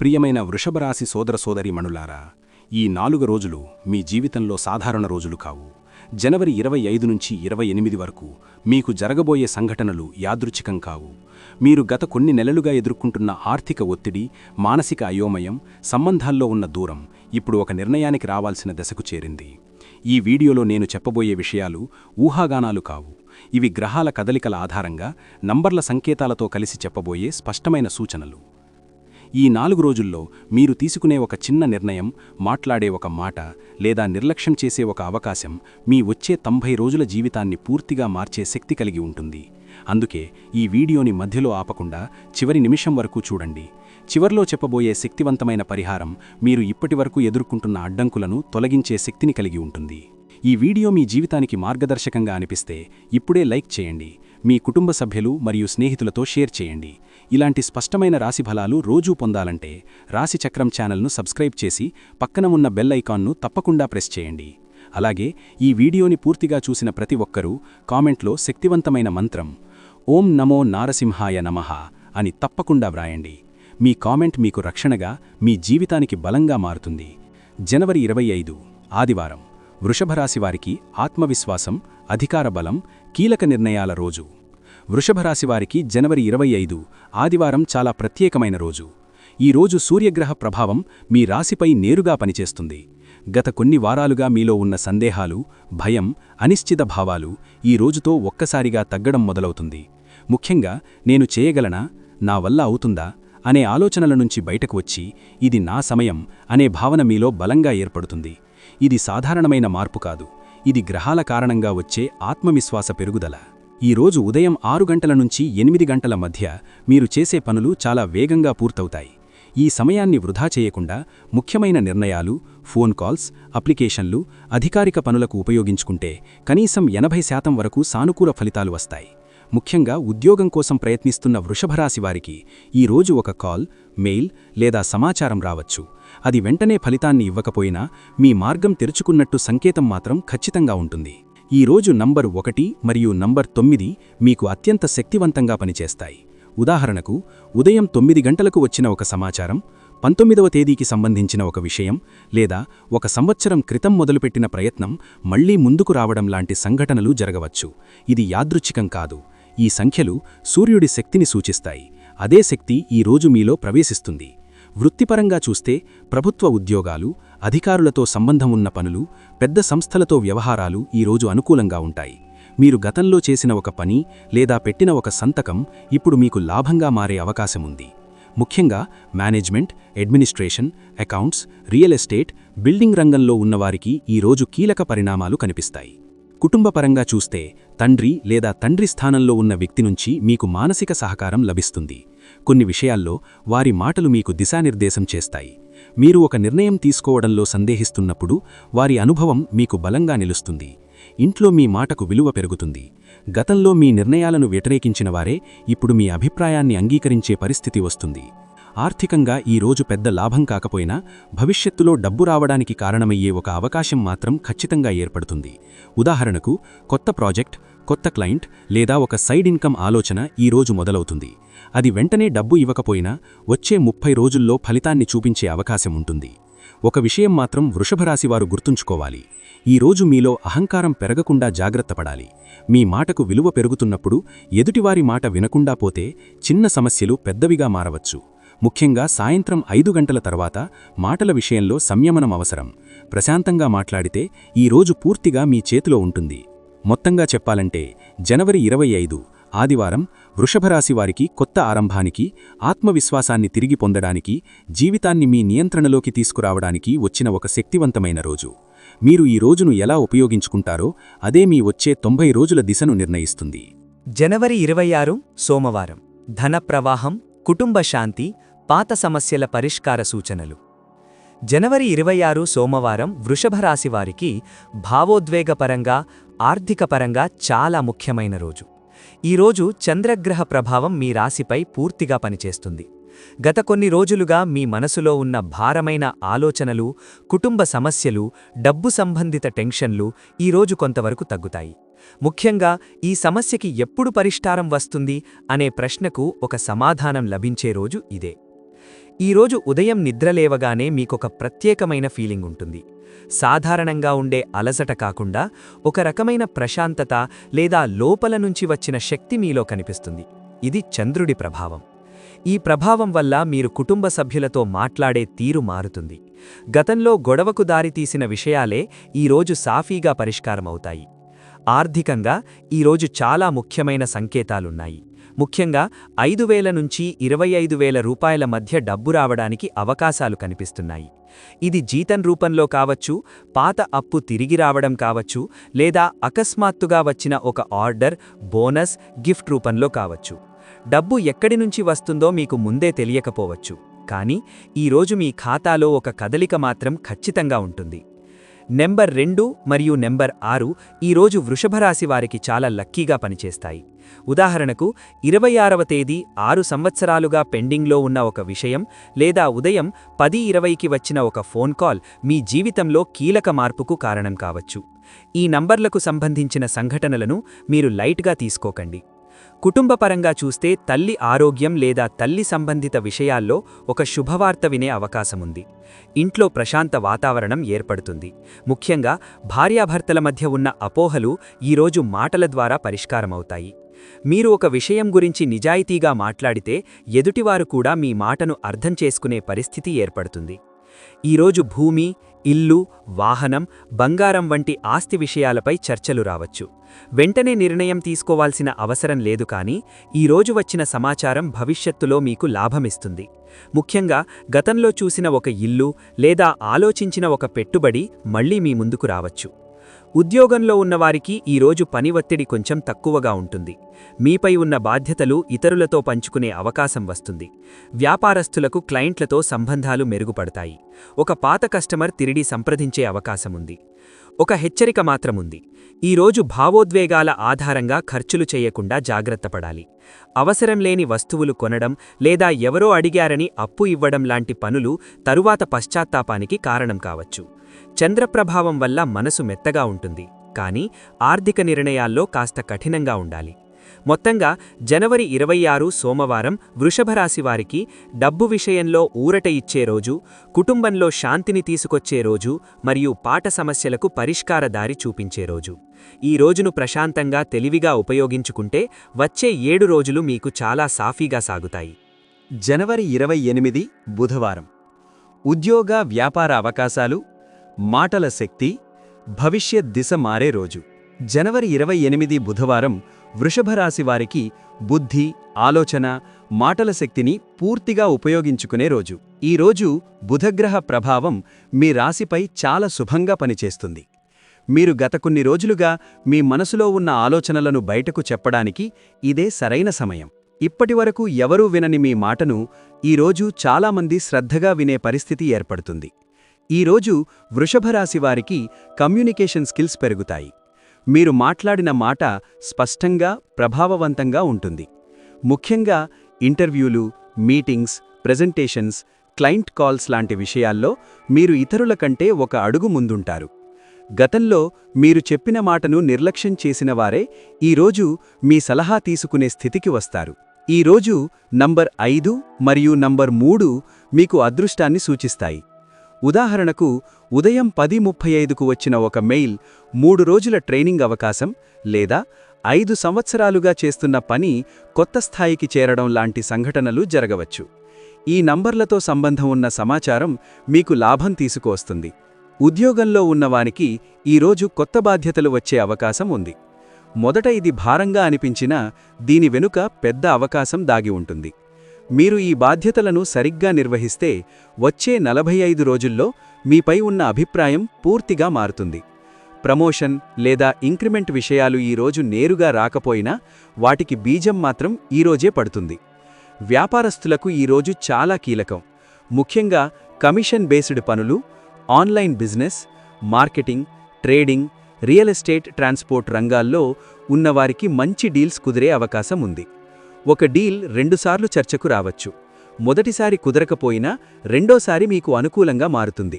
ప్రియమైన వృషభరాశి సోదర సోదరీమణులారా ఈ నాలుగు రోజులు మీ జీవితంలో సాధారణ రోజులు కావు. జనవరి ఇరవై ఐదు నుంచి ఇరవై ఎనిమిది వరకు మీకు జరగబోయే సంఘటనలు యాదృచ్ఛికం కావు. మీరు గత కొన్ని నెలలుగా ఎదుర్కొంటున్న ఆర్థిక ఒత్తిడి మానసిక అయోమయం సంబంధాల్లో ఉన్న దూరం ఇప్పుడు ఒక నిర్ణయానికి రావాల్సిన దశకు చేరింది. ఈ వీడియోలో నేను చెప్పబోయే విషయాలు ఊహాగానాలు కావు. ఇవి గ్రహాల కదలికల ఆధారంగా నంబర్ల సంకేతాలతో కలిసి చెప్పబోయే స్పష్టమైన సూచనలు. ఈ నాలుగు రోజుల్లో మీరు తీసుకునే ఒక చిన్న నిర్ణయం మాట్లాడే ఒక మాట లేదా నిర్లక్ష్యం చేసే ఒక అవకాశం మీ వచ్చే తొంభై రోజుల జీవితాన్ని పూర్తిగా మార్చే శక్తి కలిగి ఉంటుంది. అందుకే ఈ వీడియోని మధ్యలో ఆపకుండా చివరి నిమిషం వరకు చూడండి. చివర్లో చెప్పబోయే శక్తివంతమైన పరిహారం మీరు ఇప్పటివరకు ఎదుర్కొంటున్న అడ్డంకులను తొలగించే శక్తిని కలిగి ఉంటుంది. ఈ వీడియో మీ జీవితానికి మార్గదర్శకంగా అనిపిస్తే ఇప్పుడే లైక్ చేయండి. మీ కుటుంబ సభ్యులు మరియు స్నేహితులతో షేర్ చేయండి. ఇలాంటి స్పష్టమైన రాశిఫలాలు రోజూ పొందాలంటే రాశిచక్రం ఛానల్ను సబ్స్క్రైబ్ చేసి పక్కన ఉన్న బెల్ ఐకాన్ను తప్పకుండా ప్రెస్ చేయండి. అలాగే ఈ వీడియోని పూర్తిగా చూసిన ప్రతి ఒక్కరూ కామెంట్లో శక్తివంతమైన మంత్రం ఓం నమో నారసింహాయ నమః అని తప్పకుండా వ్రాయండి. మీ కామెంట్ మీకు రక్షణగా మీ జీవితానికి బలంగా మారుతుంది. జనవరి ఇరవై ఐదు ఆదివారం. వృషభరాశివారికి ఆత్మవిశ్వాసం అధికార బలం కీలక నిర్ణయాల రోజు. వృషభరాశి వారికి జనవరి ఇరవై ఐదు ఆదివారం చాలా ప్రత్యేకమైన రోజు. ఈ రోజు సూర్యగ్రహ ప్రభావం మీ రాశిపై నేరుగా పనిచేస్తుంది. గత కొన్ని వారాలుగా మీలో ఉన్న సందేహాలు భయం అనిశ్చిత భావాలు ఈ రోజుతో ఒక్కసారిగా తగ్గడం మొదలవుతుంది. ముఖ్యంగా నేను చేయగలనా నా వల్ల అవుతుందా అనే ఆలోచనల నుంచి బయటకు వచ్చి ఇది నా సమయం అనే భావన మీలో బలంగా ఏర్పడుతుంది. ఇది సాధారణమైన మార్పు కాదు. ఇది గ్రహాల కారణంగా వచ్చే ఆత్మవిశ్వాస పెరుగుదల. ఈ రోజు ఉదయం ఆరు గంటల నుంచి ఎనిమిది గంటల మధ్య మీరు చేసే పనులు చాలా వేగంగా పూర్తవుతాయి. ఈ సమయాన్ని వృధా చేయకుండా ముఖ్యమైన నిర్ణయాలు ఫోన్ కాల్స్ అప్లికేషన్లు అధికారిక పనులకు ఉపయోగించుకుంటే కనీసం ఎనభై శాతం వరకు సానుకూల ఫలితాలు వస్తాయి. ముఖ్యంగా ఉద్యోగం కోసం ప్రయత్నిస్తున్న వృషభరాశి వారికి ఈ రోజు ఒక కాల్ మెయిల్ లేదా సమాచారం రావచ్చు. అది వెంటనే ఫలితాన్ని ఇవ్వకపోయినా మీ మార్గం తెరుచుకున్నట్టు సంకేతం మాత్రం ఖచ్చితంగా ఉంటుంది. ఈ రోజు నంబర్ ఒకటి మరియు నంబర్ తొమ్మిది మీకు అత్యంత శక్తివంతంగా పనిచేస్తాయి. ఉదాహరణకు ఉదయం తొమ్మిది గంటలకు వచ్చిన ఒక సమాచారం పంతొమ్మిదవ తేదీకి సంబంధించిన ఒక విషయం లేదా ఒక సంవత్సరం క్రితం మొదలుపెట్టిన ప్రయత్నం మళ్ళీ ముందుకు రావడం లాంటి సంఘటనలు జరగవచ్చు. ఇది యాదృచ్ఛికం కాదు. ఈ సంఖ్యలు సూర్యుడి శక్తిని సూచిస్తాయి. అదే శక్తి ఈ రోజు మీలో ప్రవేశిస్తుంది. వృత్తిపరంగా చూస్తే ప్రభుత్వ ఉద్యోగాలు అధికారులతో సంబంధం ఉన్న పనులు పెద్ద సంస్థలతో వ్యవహారాలు ఈరోజు అనుకూలంగా ఉంటాయి. మీరు గతంలో చేసిన ఒక పని లేదా పెట్టిన ఒక సంతకం ఇప్పుడు మీకు లాభంగా మారే అవకాశముంది ముఖ్యంగా management administration accounts real estate building రంగంలో ఉన్నవారికి ఈరోజు కీలక పరిణామాలు కనిపిస్తాయి. కుటుంబపరంగా చూస్తే తండ్రి లేదా తండ్రి స్థానంలో ఉన్న వ్యక్తి నుంచి మీకు మానసిక సహకారం లభిస్తుంది. కొన్ని విషయాల్లో వారి మాటలు మీకు దిశానిర్దేశం చేస్తాయి. మీరు ఒక నిర్ణయం తీసుకోవడంలో సందేహిస్తున్నప్పుడు వారి అనుభవం మీకు బలంగా నిలుస్తుంది. ఇంట్లో మీ మాటకు విలువ పెరుగుతుంది. గతంలో మీ నిర్ణయాలను వ్యతిరేకించిన వారే ఇప్పుడు మీ అభిప్రాయాన్ని అంగీకరించే పరిస్థితి వస్తుంది. ఆర్థికంగా ఈ రోజు పెద్ద లాభం కాకపోయినా భవిష్యత్తులో డబ్బు రావడానికి కారణమయ్యే ఒక అవకాశం మాత్రం ఖచ్చితంగా ఏర్పడుతుంది. ఉదాహరణకు కొత్త ప్రాజెక్ట్ కొత్త క్లయింట్ లేదా ఒక సైడ్ ఇన్కమ్ ఆలోచన ఈ రోజు మొదలవుతుంది. అది వెంటనే డబ్బు ఇవ్వకపోయినా వచ్చే ముప్పై రోజుల్లో ఫలితాన్ని చూపించే అవకాశం ఉంటుంది. ఒక విషయం మాత్రం వృషభరాశివారు గుర్తుంచుకోవాలి. ఈ రోజు మీలో అహంకారం పెరగకుండా జాగ్రత్తపడాలి మీ మాటకు విలువ పెరుగుతున్నప్పుడు ఎదుటివారి మాట వినకుండా పోతే చిన్న సమస్యలు పెద్దవిగా మారవచ్చు. ముఖ్యంగా సాయంత్రం ఐదు గంటల తర్వాత మాటల విషయంలో సంయమనం అవసరం. ప్రశాంతంగా మాట్లాడితే ఈ రోజు పూర్తిగా మీ చేతిలో ఉంటుంది. మొత్తంగా చెప్పాలంటే జనవరి ఇరవై ఐదు ఆదివారం వృషభరాశి వారికి కొత్త ఆరంభానికి ఆత్మవిశ్వాసాన్ని తిరిగి పొందడానికి జీవితాన్ని మీ నియంత్రణలోకి తీసుకురావడానికి వచ్చిన ఒక శక్తివంతమైన రోజు. మీరు ఈ రోజును ఎలా ఉపయోగించుకుంటారో అదే మీ వచ్చే తొంభై రోజుల దిశను నిర్ణయిస్తుంది. జనవరి ఇరవై ఆరు సోమవారం. ధన ప్రవాహం కుటుంబ శాంతి పాత సమస్యల పరిష్కార సూచనలు. జనవరి ఇరవై ఆరు సోమవారం వృషభరాశివారికి భావోద్వేగపరంగా ఆర్థికపరంగా చాలా ముఖ్యమైన రోజు. ఈరోజు చంద్రగ్రహ ప్రభావం మీ రాశిపై పూర్తిగా పనిచేస్తుంది. గత కొన్ని రోజులుగా మీ మనసులో ఉన్న భారమైన ఆలోచనలు కుటుంబ సమస్యలు డబ్బు సంబంధిత టెన్షన్లు ఈరోజు కొంతవరకు తగ్గుతాయి. ముఖ్యంగా ఈ సమస్యకి ఎప్పుడు పరిష్కారం వస్తుంది అనే ప్రశ్నకు ఒక సమాధానం లభించే రోజు ఇదే. ఈరోజు ఉదయం నిద్రలేవగానే మీకొక ప్రత్యేకమైన ఫీలింగ్ ఉంటుంది. సాధారణంగా ఉండే అలసట కాకుండా ఒక రకమైన ప్రశాంతత లేదా లోపల నుంచి వచ్చిన శక్తి మీలో కనిపిస్తుంది. ఇది చంద్రుడి ప్రభావం. ఈ ప్రభావం వల్ల మీరు కుటుంబ సభ్యులతో మాట్లాడే తీరు మారుతుంది. గతంలో గొడవకు దారితీసిన విషయాలే ఈరోజు సాఫీగా పరిష్కారమవుతాయి. ఆర్థికంగా ఈరోజు చాలా ముఖ్యమైన సంకేతాలున్నాయి. ముఖ్యంగా ఐదు వేల నుంచి ఇరవై ఐదు వేల రూపాయల మధ్య డబ్బు రావడానికి అవకాశాలు కనిపిస్తున్నాయి. ఇది జీతం రూపంలో కావచ్చు పాత అప్పు తిరిగి రావడం కావచ్చు లేదా అకస్మాత్తుగా వచ్చిన ఒక ఆర్డర్ బోనస్ గిఫ్ట్ రూపంలో కావచ్చు. డబ్బు ఎక్కడి నుంచి వస్తుందో మీకు ముందే తెలియకపోవచ్చు. కానీ ఈరోజు మీ ఖాతాలో ఒక కదలిక మాత్రం ఖచ్చితంగా ఉంటుంది. నెంబర్ రెండు మరియు నెంబర్ ఆరు ఈరోజు వృషభరాశి వారికి చాలా లక్కీగా పనిచేస్తాయి. ఉదాహరణకు ఇరవై ఆరవ తేదీ ఆరు సంవత్సరాలుగా పెండింగ్లో ఉన్న ఒక విషయం లేదా ఉదయం పది ఇరవైకి వచ్చిన ఒక ఫోన్ కాల్ మీ జీవితంలో కీలక మార్పుకు కారణం కావచ్చు. ఈ నంబర్లకు సంబంధించిన సంఘటనలను మీరు లైట్గా తీసుకోకండి. కుటుంబపరంగా చూస్తే తల్లి ఆరోగ్యం లేదా తల్లి సంబంధిత విషయాల్లో ఒక శుభవార్త వినే అవకాశముంది. ఇంట్లో ప్రశాంత వాతావరణం ఏర్పడుతుంది. ముఖ్యంగా భార్యాభర్తల మధ్య ఉన్న అపోహలు ఈరోజు మాటల ద్వారా పరిష్కారమవుతాయి. మీరు ఒక విషయం గురించి నిజాయితీగా మాట్లాడితే ఎదుటివారు కూడా మీ మాటను అర్థం చేసుకునే పరిస్థితి ఏర్పడుతుంది. ఈరోజు భూమి ఇల్లు వాహనం బంగారం వంటి ఆస్తి విషయాలపై చర్చలు రావచ్చు. వెంటనే నిర్ణయం తీసుకోవాల్సిన అవసరం లేదు కానీ ఈరోజు వచ్చిన సమాచారం భవిష్యత్తులో మీకు లాభమిస్తుంది. ముఖ్యంగా గతంలో చూసిన ఒక ఇల్లు లేదా ఆలోచించిన ఒక పెట్టుబడి మళ్ళీ మీ ముందుకు రావచ్చు. ఉద్యోగంలో ఉన్నవారికి ఈరోజు పని ఒత్తిడి కొంచెం తక్కువగా ఉంటుంది. మీపై ఉన్న బాధ్యతలు ఇతరులతో పంచుకునే అవకాశం వస్తుంది. వ్యాపారస్తులకు క్లయింట్లతో సంబంధాలు మెరుగుపడతాయి. ఒక పాత కస్టమర్ తిరిగి సంప్రదించే అవకాశముంది ఒక హెచ్చరిక మాత్రముంది. ఈరోజు భావోద్వేగాల ఆధారంగా ఖర్చులు చేయకుండా జాగ్రత్తపడాలి. అవసరం లేని వస్తువులు కొనడం లేదా ఎవరో అడిగారని అప్పు ఇవ్వడం లాంటి పనులు తరువాత పశ్చాత్తాపానికి కారణం కావచ్చు. చంద్రప్రభావం వల్ల మనసు మెత్తగా ఉంటుంది. కానీ ఆర్థిక నిర్ణయాల్లో కాస్త కఠినంగా ఉండాలి. మొత్తంగా జనవరి ఇరవై ఆరు సోమవారం వృషభరాశి వారికి డబ్బు విషయంలో ఊరట ఇచ్చే రోజు కుటుంబంలో శాంతిని తీసుకొచ్చే రోజు మరియు పాట సమస్యలకు పరిష్కార దారి చూపించే రోజు. ఈ రోజును ప్రశాంతంగా తెలివిగా ఉపయోగించుకుంటే వచ్చే ఏడు రోజులు మీకు చాలా సాఫీగా సాగుతాయి. జనవరి ఇరవై ఎనిమిది బుధవారం. ఉద్యోగ వ్యాపార అవకాశాలు మాటల శక్తి భవిష్యత్ దిశ మారే రోజు. జనవరి ఇరవై ఎనిమిది బుధవారం వృషభరాశి వారికి బుద్ధి ఆలోచన మాటల శక్తిని పూర్తిగా ఉపయోగించుకునే రోజు. ఈ రోజు బుధగ్రహ ప్రభావం మీ రాశిపై చాలా శుభంగా పనిచేస్తుంది. మీరు గత కొన్ని రోజులుగా మీ మనసులో ఉన్న ఆలోచనలను బయటకు చెప్పడానికి ఇదే సరైన సమయం. ఇప్పటివరకు ఎవరూ వినని మీ మాటను ఈరోజు చాలామంది శ్రద్ధగా వినే పరిస్థితి ఏర్పడుతుంది. ఈరోజు వృషభరాశివారికి కమ్యూనికేషన్ స్కిల్స్ పెరుగుతాయి. మీరు మాట్లాడిన మాట స్పష్టంగా ప్రభావవంతంగా ఉంటుంది. ముఖ్యంగా ఇంటర్వ్యూలు మీటింగ్స్ ప్రెజెంటేషన్స్ క్లయింట్ కాల్స్ లాంటి విషయాల్లో మీరు ఇతరుల కంటే ఒక అడుగు ముందుంటారు. గతంలో మీరు చెప్పిన మాటను నిర్లక్ష్యం చేసిన వారే ఈరోజు మీ సలహా తీసుకునే స్థితికి వస్తారు. ఈరోజు నంబర్ ఐదు మరియు నంబర్ మూడు మీకు అదృష్టాన్ని సూచిస్తాయి. ఉదాహరణకు ఉదయం పది ముప్పై ఐదుకు వచ్చిన ఒక మెయిల్ మూడు రోజుల ట్రైనింగ్ అవకాశం లేదా ఐదు సంవత్సరాలుగా చేస్తున్న పని కొత్త స్థాయికి చేరడం లాంటి సంఘటనలు జరగవచ్చు. ఈ నంబర్లతో సంబంధం ఉన్న సమాచారం మీకు లాభం తీసుకువస్తుంది. ఉద్యోగంలో ఉన్నవానికి ఈరోజు కొత్త బాధ్యతలు వచ్చే అవకాశం ఉంది. మొదట ఇది భారంగా అనిపించినా దీని వెనుక పెద్ద అవకాశం దాగి ఉంటుంది. మీరు ఈ బాధ్యతలను సరిగ్గా నిర్వహిస్తే వచ్చే నలభై ఐదు రోజుల్లో మీపై ఉన్న అభిప్రాయం పూర్తిగా మారుతుంది. ప్రమోషన్ లేదా ఇంక్రిమెంట్ విషయాలు ఈరోజు నేరుగా రాకపోయినా వాటికి బీజం మాత్రం ఈరోజే పడుతుంది. వ్యాపారస్తులకు ఈరోజు చాలా కీలకం. ముఖ్యంగా కమిషన్ బేస్డ్ పనులు online business marketing trading real estate transport రంగాల్లో ఉన్నవారికి మంచి డీల్స్ కుదిరే అవకాశం ఉంది. ఒక డీల్ రెండుసార్లు చర్చకు రావచ్చు. మొదటిసారి కుదరకపోయినా రెండోసారి మీకు అనుకూలంగా మారుతుంది.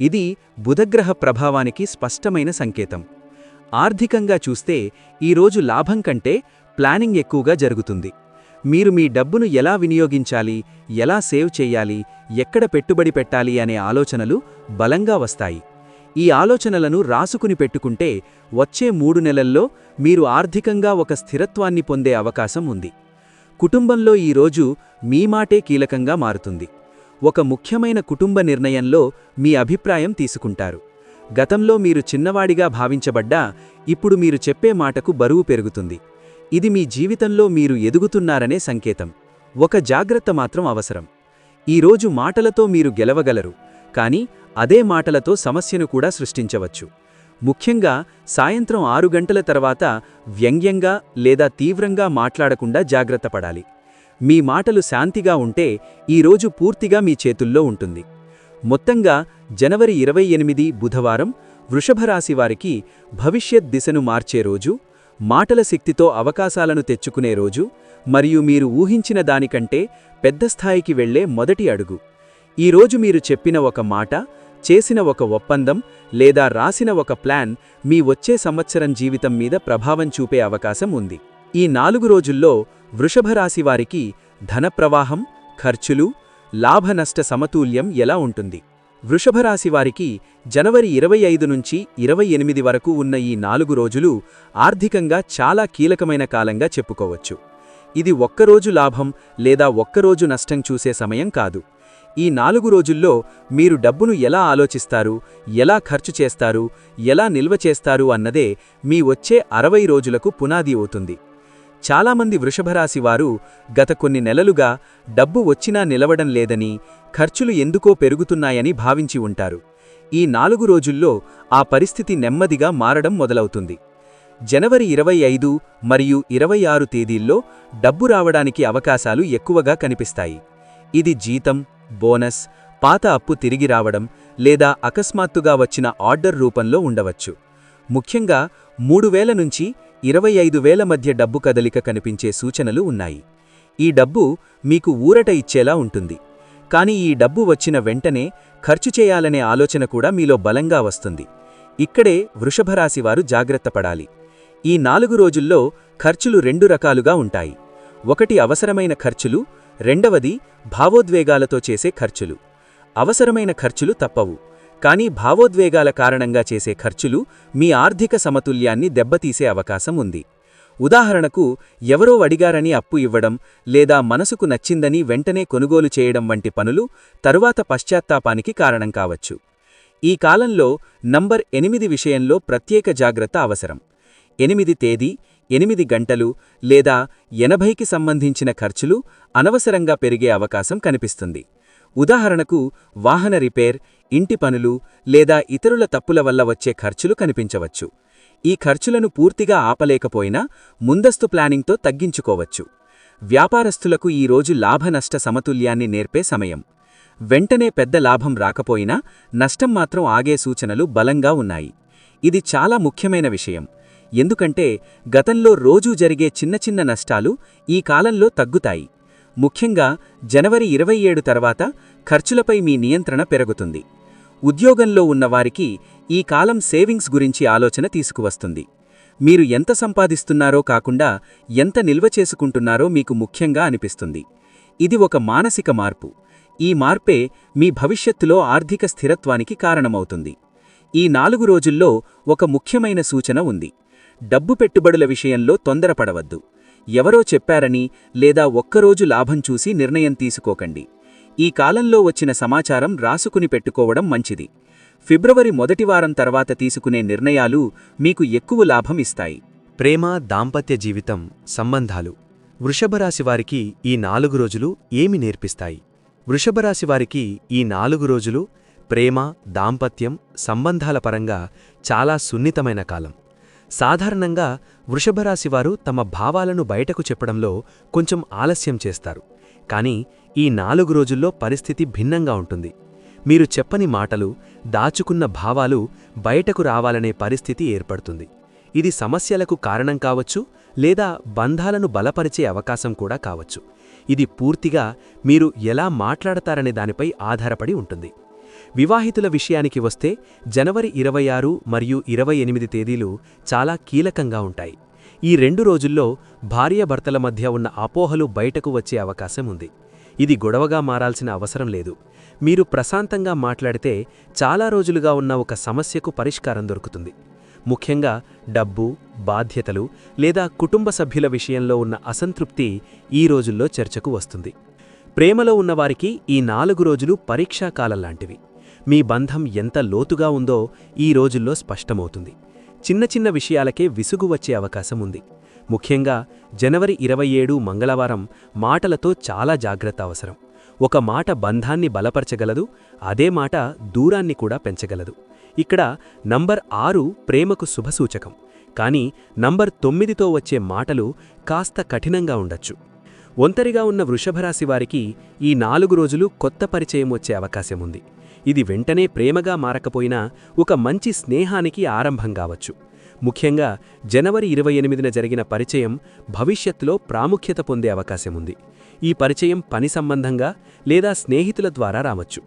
ఇది బుధగ్రహ ప్రభావానికి స్పష్టమైన సంకేతం. ఆర్థికంగా చూస్తే ఈరోజు లాభం కంటే ప్లానింగ్ ఎక్కువగా జరుగుతుంది. మీరు మీ డబ్బును ఎలా వినియోగించాలి ఎలా సేవ్ చేయాలి ఎక్కడ పెట్టుబడి పెట్టాలి అనే ఆలోచనలు బలంగా వస్తాయి. ఈ ఆలోచనలను రాసుకుని పెట్టుకుంటే వచ్చే మూడు నెలల్లో మీరు ఆర్థికంగా ఒక స్థిరత్వాన్ని పొందే అవకాశం ఉంది. కుటుంబంలో ఈరోజు మీ మాటే కీలకంగా మారుతుంది. ఒక ముఖ్యమైన కుటుంబ నిర్ణయంలో మీ అభిప్రాయం తీసుకుంటారు. గతంలో మీరు చిన్నవాడిగా భావించబడ్డా ఇప్పుడు మీరు చెప్పే మాటకు బరువు పెరుగుతుంది. ఇది మీ జీవితంలో మీరు ఎదుగుతున్నారనే సంకేతం. ఒక జాగ్రత్త మాత్రం అవసరం. ఈరోజు మాటలతో మీరు గెలవగలరు కానీ అదే మాటలతో సమస్యను కూడా సృష్టించవచ్చు. ముఖ్యంగా సాయంత్రం ఆరు గంటల తర్వాత వ్యంగ్యంగా లేదా తీవ్రంగా మాట్లాడకుండా జాగ్రత్త పడాలి. మీ మాటలు శాంతిగా ఉంటే ఈరోజు పూర్తిగా మీ చేతుల్లో ఉంటుంది. మొత్తంగా జనవరి ఇరవై ఎనిమిది బుధవారం వృషభరాశి వారికి భవిష్యత్ దిశను మార్చే రోజు మాటల శక్తితో అవకాశాలను తెచ్చుకునే రోజు మరియు మీరు ఊహించిన దానికంటే పెద్ద స్థాయికి వెళ్ళే మొదటి అడుగు. ఈరోజు మీరు చెప్పిన ఒక మాట చేసిన ఒక ఒప్పందం లేదా రాసిన ఒక ప్లాన్ మీ వచ్చే సంవత్సరం జీవితం మీద ప్రభావం చూపే అవకాశం ఉంది. ఈ నాలుగు రోజుల్లో వృషభరాశి వారికి ధన ప్రవాహం ఖర్చులు లాభనష్ట సమతుల్యం ఎలా ఉంటుంది? వృషభరాశి వారికి జనవరి ఇరవై ఐదు నుంచి ఇరవై ఎనిమిది వరకు ఉన్న ఈ నాలుగు రోజులు ఆర్థికంగా చాలా కీలకమైన కాలంగా చెప్పుకోవచ్చు. ఇది ఒక్కరోజు లాభం లేదా ఒక్కరోజు నష్టం చూసే సమయం కాదు. ఈ నాలుగు రోజుల్లో మీరు డబ్బును ఎలా ఆలోచిస్తారు ఎలా ఖర్చు చేస్తారు ఎలా నిల్వ చేస్తారు అన్నదే మీ వచ్చే అరవై రోజులకు పునాది అవుతుంది. చాలామంది వృషభరాశి వారు గత కొన్ని నెలలుగా డబ్బు వచ్చినా నిలవడం లేదని ఖర్చులు ఎందుకో పెరుగుతున్నాయని భావించి ఉంటారు. ఈ నాలుగు రోజుల్లో ఆ పరిస్థితి నెమ్మదిగా మారడం మొదలవుతుంది. జనవరి ఇరవై ఐదు మరియు ఇరవై ఆరు తేదీల్లో డబ్బు రావడానికి అవకాశాలు ఎక్కువగా కనిపిస్తాయి. ఇది జీతం బోనస్ పాత అప్పు తిరిగి రావడం లేదా అకస్మాత్తుగా వచ్చిన ఆర్డర్ రూపంలో ఉండవచ్చు. ముఖ్యంగా మూడు వేల నుంచి ఇరవై ఐదు వేల మధ్య డబ్బు కదలిక కనిపించే సూచనలు ఉన్నాయి. ఈ డబ్బు మీకు ఊరట ఇచ్చేలా ఉంటుంది. కానీ ఈ డబ్బు వచ్చిన వెంటనే ఖర్చు చేయాలనే ఆలోచన కూడా మీలో బలంగా వస్తుంది. ఇక్కడే వృషభరాశివారు జాగ్రత్త పడాలి. ఈ నాలుగు రోజుల్లో ఖర్చులు రెండు రకాలుగా ఉంటాయి. ఒకటి అవసరమైన ఖర్చులు రెండవది భావోద్వేగాలతో చేసే ఖర్చులు. అవసరమైన ఖర్చులు తప్పవు. కానీ భావోద్వేగాల కారణంగా చేసే ఖర్చులు మీ ఆర్థిక సమతుల్యాన్ని దెబ్బతీసే అవకాశం ఉంది. ఉదాహరణకు ఎవరో అడిగారని అప్పు ఇవ్వడం లేదా మనసుకు నచ్చిందని వెంటనే కొనుగోలు చేయడం వంటి పనులు తరువాత పశ్చాత్తాపానికి కారణం కావచ్చు. ఈ కాలంలో నంబర్ ఎనిమిది విషయంలో ప్రత్యేక జాగ్రత్త అవసరం. ఎనిమిది తేదీ ఎనిమిది గంటలు లేదా ఎనభైకి సంబంధించిన ఖర్చులు అనవసరంగా పెరిగే అవకాశం కనిపిస్తుంది. ఉదాహరణకు వాహన రిపేర్ ఇంటి పనులు లేదా ఇతరుల తప్పుల వల్ల వచ్చే ఖర్చులు కనిపించవచ్చు. ఈ ఖర్చులను పూర్తిగా ఆపలేకపోయినా ముందస్తు ప్లానింగ్తో తగ్గించుకోవచ్చు. వ్యాపారస్తులకు ఈ రోజు లాభనష్ట సమతుల్యాన్ని నేర్పే సమయం. వెంటనే పెద్ద లాభం రాకపోయినా నష్టం మాత్రం ఆగే సూచనలు బలంగా ఉన్నాయి. ఇది చాలా ముఖ్యమైన విషయం. ఎందుకంటే గతంలో రోజూ జరిగే చిన్న చిన్న నష్టాలు ఈ కాలంలో తగ్గుతాయి. ముఖ్యంగా జనవరి ఇరవై ఏడు తర్వాత ఖర్చులపై మీ నియంత్రణ పెరుగుతుంది. ఉద్యోగంలో ఉన్నవారికి ఈ కాలం సేవింగ్స్ గురించి ఆలోచన తీసుకువస్తుంది. మీరు ఎంత సంపాదిస్తున్నారో కాకుండా ఎంత నిల్వ చేసుకుంటున్నారో మీకు ముఖ్యంగా అనిపిస్తుంది. ఇది ఒక మానసిక మార్పు. ఈ మార్పే మీ భవిష్యత్తులో ఆర్థిక స్థిరత్వానికి కారణమవుతుంది. ఈ నాలుగు రోజుల్లో ఒక ముఖ్యమైన సూచన ఉంది. డబ్బు పెట్టుబడుల విషయంలో తొందరపడవద్దు. ఎవరో చెప్పారని లేదా ఒక్కరోజు లాభం చూసి నిర్ణయం తీసుకోకండి. ఈ కాలంలో వచ్చిన సమాచారం రాసుకుని పెట్టుకోవడం మంచిది. ఫిబ్రవరి మొదటి వారం తర్వాత తీసుకునే నిర్ణయాలు మీకు ఎక్కువ లాభం ఇస్తాయి. ప్రేమ దాంపత్య జీవితం సంబంధాలు. వృషభరాశివారికి ఈ నాలుగు రోజులు ఏమి నేర్పిస్తాయి? వృషభరాశివారికి ఈ నాలుగు రోజులు ప్రేమ దాంపత్యం సంబంధాల పరంగా చాలా సున్నితమైన కాలం. సాధారణంగా వృషభరాశివారు తమ భావాలను బయటకు చెప్పడంలో కొంచెం ఆలస్యం చేస్తారు. కానీ ఈ నాలుగు రోజుల్లో పరిస్థితి భిన్నంగా ఉంటుంది. మీరు చెప్పని మాటలు దాచుకున్న భావాలు బయటకు రావాలనే పరిస్థితి ఏర్పడుతుంది. ఇది సమస్యలకు కారణం కావచ్చు లేదా బంధాలను బలపరిచే అవకాశం కూడా కావచ్చు. ఇది పూర్తిగా మీరు ఎలా మాట్లాడతారనే దానిపై ఆధారపడి ఉంటుంది. వివాహితుల విషయానికి వస్తే జనవరి ఇరవై ఆరు మరియు ఇరవై ఎనిమిది తేదీలు చాలా కీలకంగా ఉంటాయి. ఈ రెండు రోజుల్లో భార్యాభర్తల మధ్య ఉన్న అపోహలు బయటకు వచ్చే అవకాశం ఉంది. ఇది గొడవగా మారాల్సిన అవసరం లేదు. మీరు ప్రశాంతంగా మాట్లాడితే చాలా రోజులుగా ఉన్న ఒక సమస్యకు పరిష్కారం దొరుకుతుంది. ముఖ్యంగా డబ్బు బాధ్యతలు లేదా కుటుంబ సభ్యుల విషయంలో ఉన్న అసంతృప్తి ఈ రోజుల్లో చర్చకు వస్తుంది. ప్రేమలో ఉన్నవారికి ఈ నాలుగు రోజులు పరీక్షాకాలం లాంటివి. మీ బంధం ఎంత లోతుగా ఉందో ఈ రోజుల్లో స్పష్టమవుతుంది. చిన్న చిన్న విషయాలకే విసుగు వచ్చే అవకాశం ఉంది. ముఖ్యంగా జనవరి ఇరవై ఏడు మంగళవారం మాటలతో చాలా జాగ్రత్త అవసరం. ఒక మాట బంధాన్ని బలపరచగలదు అదే మాట దూరాన్ని కూడా పెంచగలదు. ఇక్కడ నంబర్ ఆరు ప్రేమకు శుభసూచకం. కానీ నంబర్ తొమ్మిదితో వచ్చే మాటలు కాస్త కఠినంగా ఉండొచ్చు. ఒంటరిగా ఉన్న వృషభరాశి వారికి ఈ నాలుగు రోజులు కొత్త పరిచయం వచ్చే అవకాశం ఉంది. ఇది వెంటనే ప్రేమగా మారకపోయినా ఒక మంచి స్నేహానికి ఆరంభం కావచ్చు. ముఖ్యంగా జనవరి ఇరవై ఎనిమిదిన జరిగిన పరిచయం భవిష్యత్తులో ప్రాముఖ్యత పొందే అవకాశం ఉంది. ఈ పరిచయం పని సంబంధంగా లేదా స్నేహితుల ద్వారా రావచ్చు.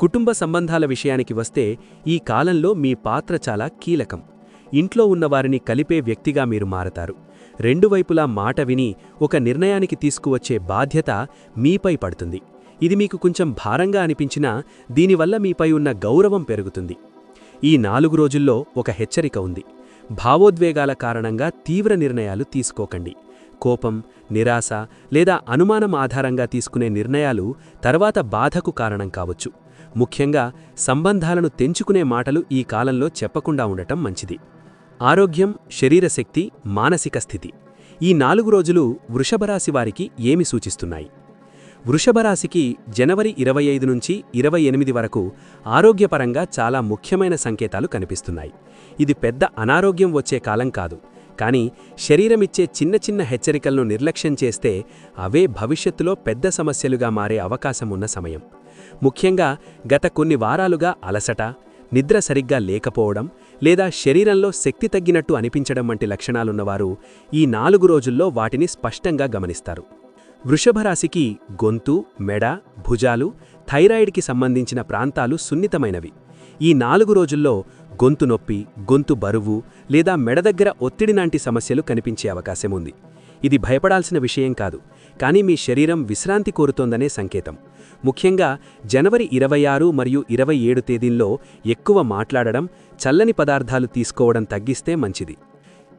కుటుంబ సంబంధాల విషయానికి వస్తే ఈ కాలంలో మీ పాత్ర చాలా కీలకం. ఇంట్లో ఉన్నవారిని కలిపే వ్యక్తిగా మీరు మారతారు. రెండు వైపులా మాట విని ఒక నిర్ణయానికి తీసుకువచ్చే బాధ్యత మీపై పడుతుంది. ఇది మీకు కొంచెం భారంగా అనిపించినా దీనివల్ల మీపై ఉన్న గౌరవం పెరుగుతుంది. ఈ నాలుగు రోజుల్లో ఒక హెచ్చరిక ఉంది. భావోద్వేగాల కారణంగా తీవ్ర నిర్ణయాలు తీసుకోకండి. కోపం నిరాశ లేదా అనుమానం ఆధారంగా తీసుకునే నిర్ణయాలు తర్వాత బాధకు కారణం కావచ్చు. ముఖ్యంగా సంబంధాలను తెంచుకునే మాటలు ఈ కాలంలో చెప్పకుండా ఉండటం మంచిది. ఆరోగ్యం శరీరశక్తి మానసిక స్థితి ఈ నాలుగు రోజులు వృషభరాశి వారికి ఏమి సూచిస్తున్నాయి? వృషభరాశికి జనవరి ఇరవై ఐదు నుంచి ఇరవై ఎనిమిది వరకు ఆరోగ్యపరంగా చాలా ముఖ్యమైన సంకేతాలు కనిపిస్తున్నాయి. ఇది పెద్ద అనారోగ్యం వచ్చే కాలం కాదు. కానీ శరీరమిచ్చే చిన్న చిన్న హెచ్చరికలను నిర్లక్ష్యం చేస్తే అవే భవిష్యత్తులో పెద్ద సమస్యలుగా మారే అవకాశం ఉన్న సమయం. ముఖ్యంగా గత కొన్ని వారాలుగా అలసట నిద్ర సరిగ్గా లేకపోవడం లేదా శరీరంలో శక్తి తగ్గినట్టు అనిపించడం వంటి లక్షణాలున్నవారు ఈ నాలుగు రోజుల్లో వాటిని స్పష్టంగా గమనిస్తారు. వృషభరాశికి గొంతు మెడ భుజాలు థైరాయిడ్కి సంబంధించిన ప్రాంతాలు సున్నితమైనవి. ఈ నాలుగు రోజుల్లో గొంతు నొప్పి గొంతు బరువు లేదా మెడ దగ్గర ఒత్తిడి లాంటి సమస్యలు కనిపించే అవకాశం ఉంది. ఇది భయపడాల్సిన విషయం కాదు కానీ మీ శరీరం విశ్రాంతి కోరుతోందనే సంకేతం. ముఖ్యంగా జనవరి ఇరవై ఆరు మరియు ఇరవై ఏడు తేదీల్లో ఎక్కువ మాట్లాడడం చల్లని పదార్థాలు తీసుకోవడం తగ్గిస్తే మంచిది.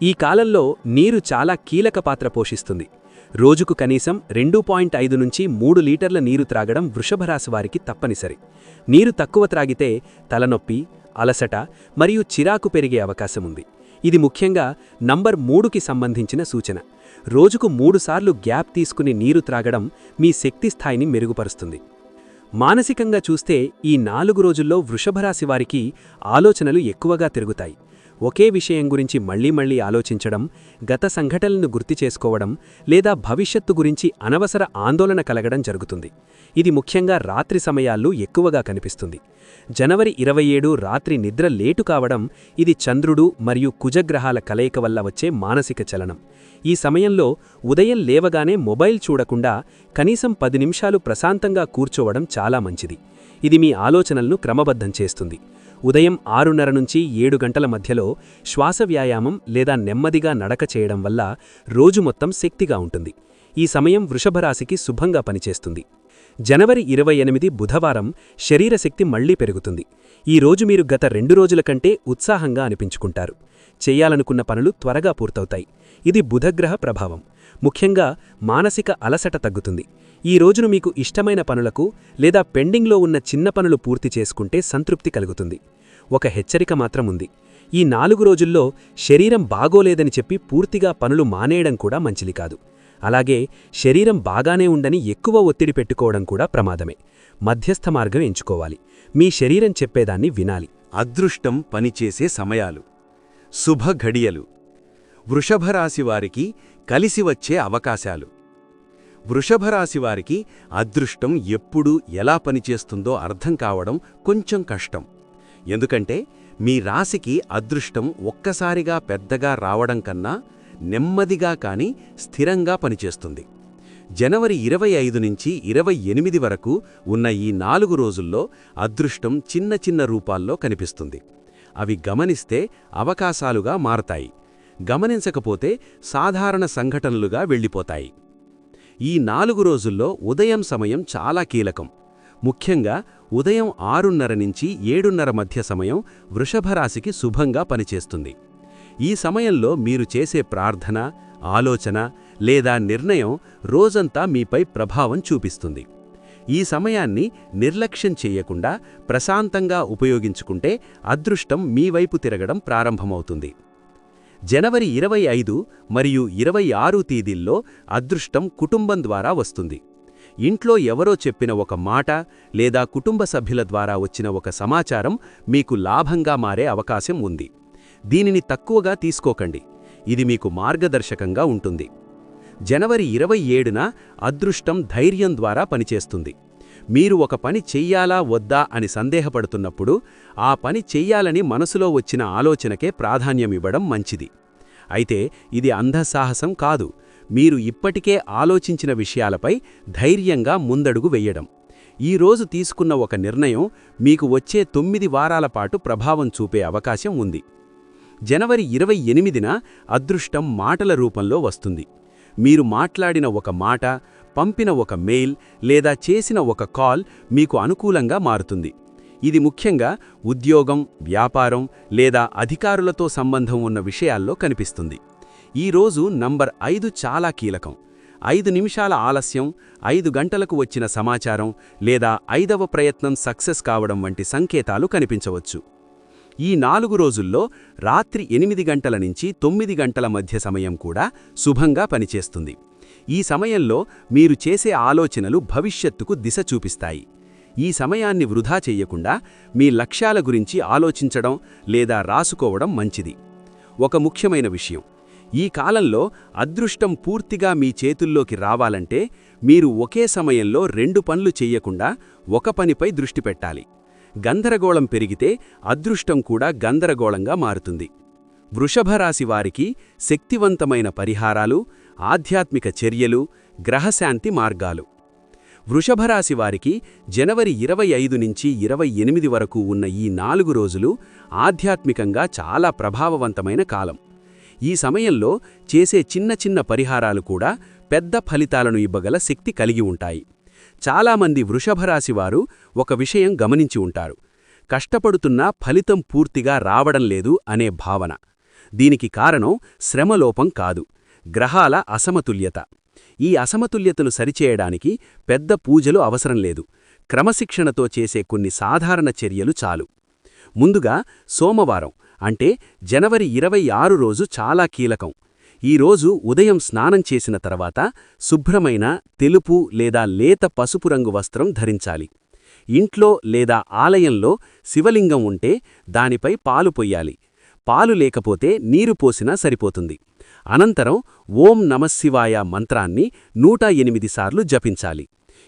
ఈ కాలంలో నీరు చాలా కీలక పాత్ర పోషిస్తుంది. రోజుకు కనీసం రెండు పాయింట్ ఐదు నుంచి మూడు లీటర్ల నీరు త్రాగడం వృషభరాశి వారికి తప్పనిసరి. నీరు తక్కువ త్రాగితే తలనొప్పి అలసట మరియు చిరాకు పెరిగే అవకాశం ఉంది. ఇది ముఖ్యంగా నంబర్ మూడుకి సంబంధించిన సూచన. రోజుకు మూడుసార్లు గ్యాప్ తీసుకుని నీరు త్రాగడం మీ శక్తి స్థాయిని మెరుగుపరుస్తుంది. మానసికంగా చూస్తే ఈ నాలుగు రోజుల్లో వృషభరాశి వారికి ఆలోచనలు ఎక్కువగా తిరుగుతాయి. ఒకే విషయం గురించి మళ్ళీ మళ్ళీ ఆలోచించడం గత సంఘటనలను గుర్తు చేసుకోవడం లేదా భవిష్యత్తు గురించి అనవసర ఆందోళన కలగడం జరుగుతుంది. ఇది ముఖ్యంగా రాత్రి సమయాల్లో ఎక్కువగా కనిపిస్తుంది. జనవరి ఇరవై ఏడు రాత్రి నిద్ర లేటు కావడం ఇది చంద్రుడు మరియు కుజగ్రహాల కలయిక వల్ల వచ్చే మానసిక చలనం. ఈ సమయంలో ఉదయం లేవగానే మొబైల్ చూడకుండా కనీసం పది నిమిషాలు ప్రశాంతంగా కూర్చోవడం చాలా మంచిది. ఇది మీ ఆలోచనలను క్రమబద్ధం చేస్తుంది. ఉదయం ఆరున్నర నుంచి ఏడు గంటల మధ్యలో శ్వాస వ్యాయామం లేదా నెమ్మదిగా నడక చేయడం వల్ల రోజు మొత్తం శక్తిగా ఉంటుంది. ఈ సమయం వృషభరాశికి శుభంగా పనిచేస్తుంది. జనవరి ఇరవై ఎనిమిది బుధవారం శరీరశక్తి మళ్ళీ పెరుగుతుంది. ఈ రోజు మీరు గత రెండు రోజుల కంటే ఉత్సాహంగా అనిపించుకుంటారు. చేయాలనుకున్న పనులు త్వరగా పూర్తవుతాయి. ఇది బుధగ్రహ ప్రభావం. ముఖ్యంగా మానసిక అలసట తగ్గుతుంది. ఈ రోజును మీకు ఇష్టమైన పనులకు లేదా పెండింగ్లో ఉన్న చిన్న పనులు పూర్తి చేసుకుంటే సంతృప్తి కలుగుతుంది. ఒక హెచ్చరిక మాత్రం ఉంది. ఈ నాలుగు రోజుల్లో శరీరం బాగోలేదని చెప్పి పూర్తిగా పనులు మానేయడం కూడా మంచిది కాదు. అలాగే శరీరం బాగానే ఉండని ఎక్కువ ఒత్తిడి పెట్టుకోవడం కూడా ప్రమాదమే. మధ్యస్థ మార్గం ఎంచుకోవాలి. మీ శరీరం చెప్పేదాన్ని వినాలి. అదృష్టం పనిచేసే సమయాలు శుభ ఘడియలు వృషభరాశివారికి కలిసి వచ్చే అవకాశాలు. వృషభరాశివారికి అదృష్టం ఎప్పుడు ఎలా పనిచేస్తుందో అర్థం కావడం కొంచెం కష్టం. ఎందుకంటే మీ రాశికి అదృష్టం ఒక్కసారిగా పెద్దగా రావడం కన్నా నెమ్మదిగా కాని స్థిరంగా పనిచేస్తుంది. జనవరి ఇరవై ఐదు నుంచి ఇరవై ఎనిమిది వరకు ఉన్న ఈ నాలుగు రోజుల్లో అదృష్టం చిన్న చిన్న రూపాల్లో కనిపిస్తుంది. అవి గమనిస్తే అవకాశాలుగా మారతాయి. గమనించకపోతే సాధారణ సంఘటనలుగా వెళ్ళిపోతాయి. ఈ నాలుగు రోజుల్లో ఉదయం సమయం చాలా కీలకం. ముఖ్యంగా ఉదయం ఆరున్నర నుంచి ఏడున్నర మధ్య సమయం వృషభరాశికి శుభంగా పనిచేస్తుంది. ఈ సమయంలో మీరు చేసే ప్రార్థన ఆలోచన లేదా నిర్ణయం రోజంతా మీపై ప్రభావం చూపిస్తుంది. ఈ సమయాన్ని నిర్లక్ష్యం చేయకుండా ప్రశాంతంగా ఉపయోగించుకుంటే అదృష్టం మీ వైపు తిరగడం ప్రారంభమవుతుంది. జనవరి ఇరవై ఐదు మరియు ఇరవై ఆరు తేదీల్లో అదృష్టం కుటుంబం ద్వారా వస్తుంది. ఇంట్లో ఎవరో చెప్పిన ఒక మాట లేదా కుటుంబ సభ్యుల ద్వారా వచ్చిన ఒక సమాచారం మీకు లాభంగా మారే అవకాశం ఉంది. దీనిని తక్కువగా తీసుకోకండి. ఇది మీకు మార్గదర్శకంగా ఉంటుంది. జనవరి ఇరవై ఏడున అదృష్టం ధైర్యం ద్వారా పనిచేస్తుంది. మీరు ఒక పని చెయ్యాలా వద్దా అని సందేహపడుతున్నప్పుడు ఆ పని చెయ్యాలని మనసులో వచ్చిన ఆలోచనకే ప్రాధాన్యమివ్వడం మంచిది. అయితే ఇది అంధసాహసం కాదు. మీరు ఇప్పటికే ఆలోచించిన విషయాలపై ధైర్యంగా ముందడుగు వెయ్యడం ఈ రోజు తీసుకున్న ఒక నిర్ణయం మీకు వచ్చే తొమ్మిది వారాల పాటు ప్రభావం చూపే అవకాశం ఉంది. జనవరి ఇరవై ఎనిమిదిన అదృష్టం మాటల రూపంలో వస్తుంది. మీరు మాట్లాడిన ఒక మాట పంపిన ఒక మెయిల్ లేదా చేసిన ఒక కాల్ మీకు అనుకూలంగా మారుతుంది. ఇది ముఖ్యంగా ఉద్యోగం వ్యాపారం లేదా అధికారులతో సంబంధం ఉన్న విషయాల్లో కనిపిస్తుంది. ఈ రోజు నంబర్ ఐదు చాలా కీలకం. ఐదు నిమిషాల ఆలస్యం ఐదు గంటలకు వచ్చిన సమాచారం లేదా ఐదవ ప్రయత్నం సక్సెస్ కావడం వంటి సంకేతాలు కనిపించవచ్చు. ఈ నాలుగు రోజుల్లో రాత్రి ఎనిమిది గంటల నుంచి తొమ్మిది గంటల మధ్య సమయం కూడా శుభంగా పనిచేస్తుంది. ఈ సమయంలో మీరు చేసే ఆలోచనలు భవిష్యత్తుకు దిశ చూపిస్తాయి. ఈ సమయాన్ని వృధా చెయ్యకుండా మీ లక్ష్యాల గురించి ఆలోచించడం లేదా రాసుకోవడం మంచిది. ఒక ముఖ్యమైన విషయం. ఈ కాలంలో అదృష్టం పూర్తిగా మీ చేతుల్లోకి రావాలంటే మీరు ఒకే సమయంలో రెండు పనులు చెయ్యకుండా ఒక పనిపై దృష్టి పెట్టాలి. గందరగోళం పెరిగితే అదృష్టం కూడా గందరగోళంగా మారుతుంది. వృషభరాశి వారికి శక్తివంతమైన పరిహారాలు ఆధ్యాత్మిక చర్యలు గ్రహశాంతి మార్గాలు. వృషభరాశి వారికి జనవరి ఇరవై ఐదు నుంచి ఇరవై ఎనిమిది వరకు ఉన్న ఈ నాలుగు రోజులు ఆధ్యాత్మికంగా చాలా ప్రభావవంతమైన కాలం. ఈ సమయంలో చేసే చిన్న చిన్న పరిహారాలు కూడా పెద్ద ఫలితాలను ఇవ్వగల శక్తి కలిగి ఉంటాయి. చాలామంది వృషభరాశివారు ఒక విషయం గమనించి ఉంటారు. కష్టపడుతున్నా ఫలితం పూర్తిగా రావడం లేదు అనే భావన. దీనికి కారణం శ్రమలోపం కాదు. గ్రహాల అసమతుల్యత. ఈ అసమతుల్యతను సరిచేయడానికి పెద్ద పూజలు అవసరం లేదు. క్రమశిక్షణతో చేసే కొన్ని సాధారణ చర్యలు చాలు. ముందుగా సోమవారం అంటే జనవరి ఇరవై ఆరు రోజు చాలా కీలకం. ఈ రోజు ఉదయం స్నానం చేసిన తర్వాత శుభ్రమైన తెలుపు లేదా లేత పసుపు రంగు వస్త్రం ధరించాలి. ఇంట్లో లేదా ఆలయంలో శివలింగం ఉంటే దానిపై పాలు పొయ్యాలి. పాలు లేకపోతే నీరు పోసినా సరిపోతుంది. అనంతరం ఓం నమశివాయ మంత్రాన్ని నూట ఎనిమిది సార్లు జపించాలి.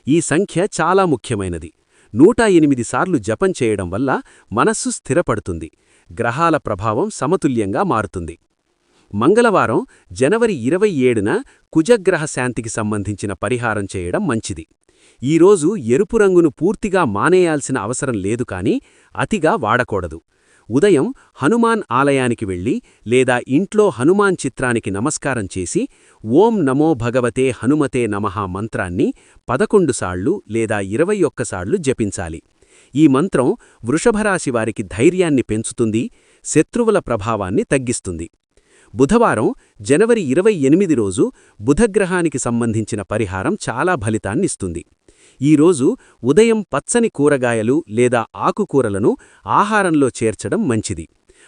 ఈ సంఖ్య చాలా ముఖ్యమైనది. నూట ఎనిమిది సార్లు జపం చేయడం వల్ల మనస్సు స్థిరపడుతుంది. గ్రహాల ప్రభావం సమతుల్యంగా మారుతుంది. మంగళవారం జనవరి ఇరవై ఏడున కుజగ్రహ శాంతికి సంబంధించిన పరిహారం చేయడం మంచిది. ఈరోజు ఎరుపు రంగును పూర్తిగా మానేయాల్సిన అవసరం లేదు కాని అతిగా వాడకూడదు. ఉదయం హనుమాన్ ఆలయానికి వెళ్ళి లేదా ఇంట్లో హనుమాన్ చిత్రానికి నమస్కారం చేసి ఓం నమో భగవతే హనుమతే నమః మంత్రాన్ని పదకొండుసార్లు లేదా ఇరవై ఒక్కసార్లు జపించాలి. ఈ మంత్రం వృషభరాశివారికి ధైర్యాన్ని పెంచుతుంది శత్రువుల ప్రభావాన్ని తగ్గిస్తుంది. బుధవారం జనవరి ఇరవై ఎనిమిది రోజు బుధగ్రహానికి సంబంధించిన పరిహారం చాలా ఫలితాన్నిస్తుంది. ఈరోజు ఉదయం పచ్చని కూరగాయలు లేదా ఆకుకూరలను ఆహారంలో చేర్చడం మంచిది.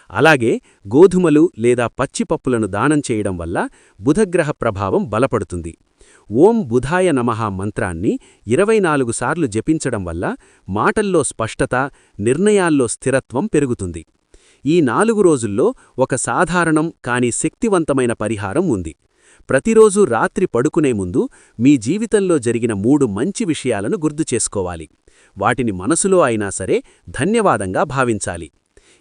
అలాగే గోధుమలు లేదా పచ్చిపప్పులను దానం చేయడం వల్ల బుధగ్రహ ప్రభావం బలపడుతుంది. ఓం బుధాయ నమః మంత్రాన్ని ఇరవై నాలుగు సార్లు జపించడం వల్ల మాటల్లో స్పష్టత నిర్ణయాల్లో స్థిరత్వం పెరుగుతుంది. ఈ నాలుగు రోజుల్లో ఒక సాధారణం కాని శక్తివంతమైన పరిహారం ఉంది. ప్రతిరోజూ రాత్రి పడుకునే ముందు మీ జీవితంలో జరిగిన మూడు మంచి విషయాలను గుర్తు చేసుకోవాలి. వాటిని మనసులో అయినా సరే ధన్యవాదంగా భావించాలి.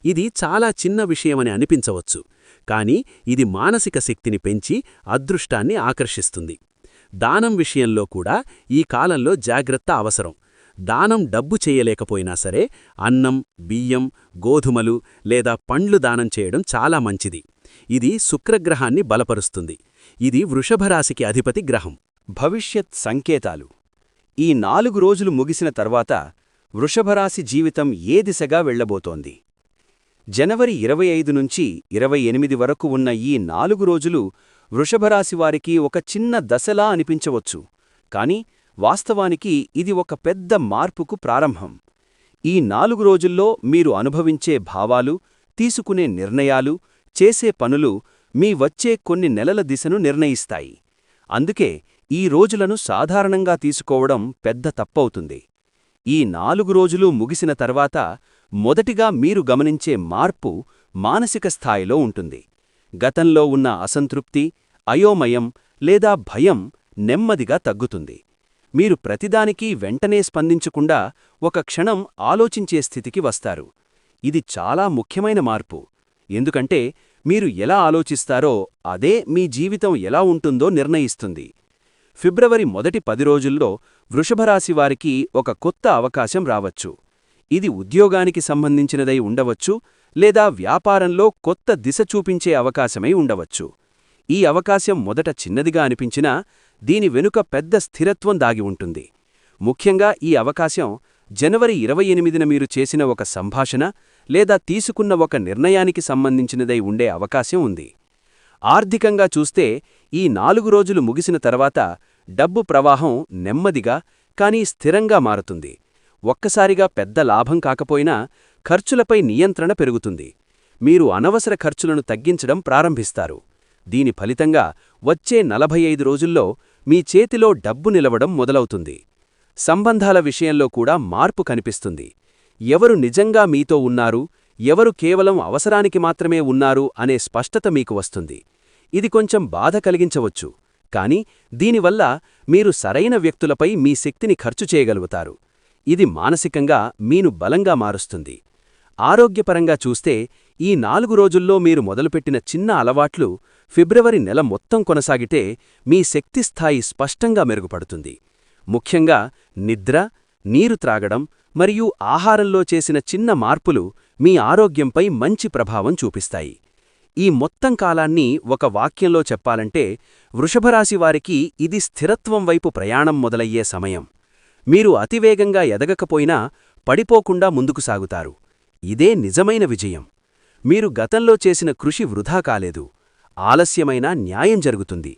ఇది చాలా చిన్న విషయమని అనిపించవచ్చు కాని ఇది మానసిక శక్తిని పెంచి అదృష్టాన్ని ఆకర్షిస్తుంది. దానం విషయంలో కూడా ఈ కాలంలో జాగ్రత్త అవసరం. దానం డబ్బు చేయలేకపోయినా సరే అన్నం బియ్యం గోధుమలు లేదా పండ్లు దానం చేయడం చాలా మంచిది. ఇది శుక్రగ్రహాన్ని బలపరుస్తుంది. ఇది వృషభరాశికి అధిపతి గ్రహం. భవిష్యత్ సంకేతాలు. ఈ నాలుగు రోజులు ముగిసిన తర్వాత వృషభరాశి జీవితం ఏ దిశగా వెళ్ళబోతోంది జనవరి ఇరవై ఐదు నుంచి ఇరవై ఎనిమిది వరకు ఉన్న ఈ నాలుగు రోజులు వృషభరాశివారికి ఒక చిన్న దశలా అనిపించవచ్చు. కాని వాస్తవానికి ఇది ఒక పెద్ద మార్పుకు ప్రారంభం. ఈ నాలుగు రోజుల్లో మీరు అనుభవించే భావాలు తీసుకునే నిర్ణయాలు చేసే పనులు మీ వచ్చే కొన్ని నెలల దిశను నిర్ణయిస్తాయి. అందుకే ఈ రోజులను సాధారణంగా తీసుకోవడం పెద్ద తప్పవుతుంది. ఈ నాలుగు రోజులు ముగిసిన తర్వాత మొదటిగా మీరు గమనించే మార్పు మానసిక స్థాయిలో ఉంటుంది. గతంలో ఉన్న అసంతృప్తి అయోమయం లేదా భయం నెమ్మదిగా తగ్గుతుంది. మీరు ప్రతిదానికీ వెంటనే స్పందించకుండా ఒక క్షణం ఆలోచించే స్థితికి వస్తారు. ఇది చాలా ముఖ్యమైన మార్పు. ఎందుకంటే మీరు ఎలా ఆలోచిస్తారో అదే మీ జీవితం ఎలా ఉంటుందో నిర్ణయిస్తుంది. ఫిబ్రవరి మొదటి పది రోజుల్లో వృషభరాశివారికి ఒక కొత్త అవకాశం రావచ్చు. ఇది ఉద్యోగానికి సంబంధించినదై ఉండవచ్చు లేదా వ్యాపారంలో కొత్త దిశ చూపించే అవకాశమై ఉండవచ్చు. ఈ అవకాశం మొదట చిన్నదిగా అనిపించినా దీని వెనుక పెద్ద స్థిరత్వం దాగి ఉంటుంది. ముఖ్యంగా ఈ అవకాశం జనవరి ఇరవై ఎనిమిదిన మీరు చేసిన ఒక సంభాషణ లేదా తీసుకున్న ఒక నిర్ణయానికి సంబంధించినదై ఉండే అవకాశం ఉంది. ఆర్థికంగా చూస్తే ఈ నాలుగు రోజులు ముగిసిన తర్వాత డబ్బు ప్రవాహం నెమ్మదిగా కానీ స్థిరంగా మారుతుంది. ఒక్కసారిగా పెద్ద లాభం కాకపోయినా ఖర్చులపై నియంత్రణ పెరుగుతుంది. మీరు అనవసర ఖర్చులను తగ్గించడం ప్రారంభిస్తారు. దీని ఫలితంగా వచ్చే నలభై ఐదు రోజుల్లో మీ చేతిలో డబ్బు నిలవడం మొదలవుతుంది. సంబంధాల విషయంలో కూడా మార్పు కనిపిస్తుంది. ఎవరు నిజంగా మీతో ఉన్నారు ఎవరు కేవలం అవసరానికి మాత్రమే ఉన్నారు అనే స్పష్టత మీకు వస్తుంది. ఇది కొంచెం బాధ కలిగించవచ్చు కాని దీనివల్ల మీరు సరైన వ్యక్తులపై మీ శక్తిని ఖర్చు చేయగలుగుతారు. ఇది మానసికంగా మీను బలంగా మారుస్తుంది. ఆరోగ్యపరంగా చూస్తే ఈ నాలుగు రోజుల్లో మీరు మొదలుపెట్టిన చిన్న అలవాట్లు ఫిబ్రవరి నెల మొత్తం కొనసాగితే మీ శక్తి స్థాయి స్పష్టంగా మెరుగుపడుతుంది. ముఖ్యంగా నిద్ర నీరు త్రాగడం మరియు ఆహారంలో చేసిన చిన్న మార్పులు మీ ఆరోగ్యంపై మంచి ప్రభావం చూపిస్తాయి. ఈ మొత్తం కాలాన్ని ఒక వాక్యంలో చెప్పాలంటే వృషభరాశి వారికి ఇది స్థిరత్వం వైపు ప్రయాణం మొదలయ్యే సమయం. మీరు అతివేగంగా ఎదగకపోయినా పడిపోకుండా ముందుకు సాగుతారు. ఇదే నిజమైన విజయం. మీరు గతంలో చేసిన కృషి వృధా కాలేదు. ఆలస్యమైన న్యాయం జరుగుతుంది.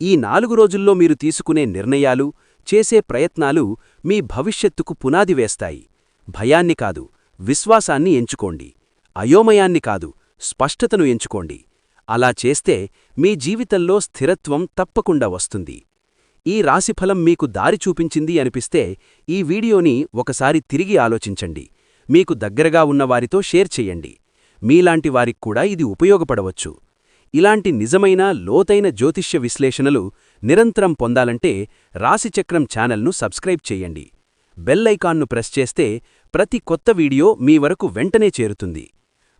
ఈ నాలుగు రోజుల్లో మీరు తీసుకునే నిర్ణయాలు చేసే ప్రయత్నాలు మీ భవిష్యత్తుకు పునాది వేస్తాయి. భయాన్ని కాదు విశ్వాసాన్ని ఎంచుకోండి. అయోమయాన్ని కాదు స్పష్టతను ఎంచుకోండి. అలా చేస్తే మీ జీవితంలో స్థిరత్వం తప్పకుండా వస్తుంది. ఈ రాశిఫలం మీకు దారి చూపించింది అనిపిస్తే ఈ వీడియోని ఒకసారి తిరిగి ఆలోచించండి. మీకు దగ్గరగా ఉన్నవారితో షేర్ చెయ్యండి మీలాంటి వారిక్కూడా ఇది ఉపయోగపడవచ్చు. ఇలాంటి నిజమైన లోతైన జ్యోతిష్య విశ్లేషణలు నిరంతరం పొందాలంటే రాశిచక్రం ఛానల్ను సబ్స్క్రైబ్ చెయ్యండి బెల్ ఐకాన్ను ప్రెస్ చేస్తే ప్రతి కొత్త వీడియో మీ వరకు వెంటనే చేరుతుంది.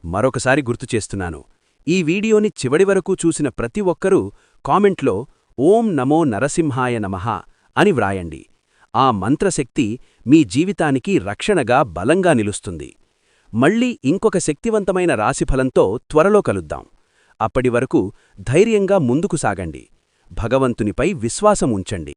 మరొకసారి గుర్తు చేస్తున్నాను. ఈ వీడియోని చివడి వరకు చూసిన ప్రతి ఒక్కరూ కామెంట్లో ఓం నమో నరసింహాయ నమః అని వ్రాయండి. ఆ మంత్రశక్తి మీ జీవితానికి రక్షణగా బలంగా నిలుస్తుంది. మళ్ళీ ఇంకొక శక్తివంతమైన రాశిఫలంతో త్వరలో కలుద్దాం. అప్పటి వరకు ధైర్యంగా ముందుకు సాగండి. భగవంతునిపై విశ్వాసం ఉంచండి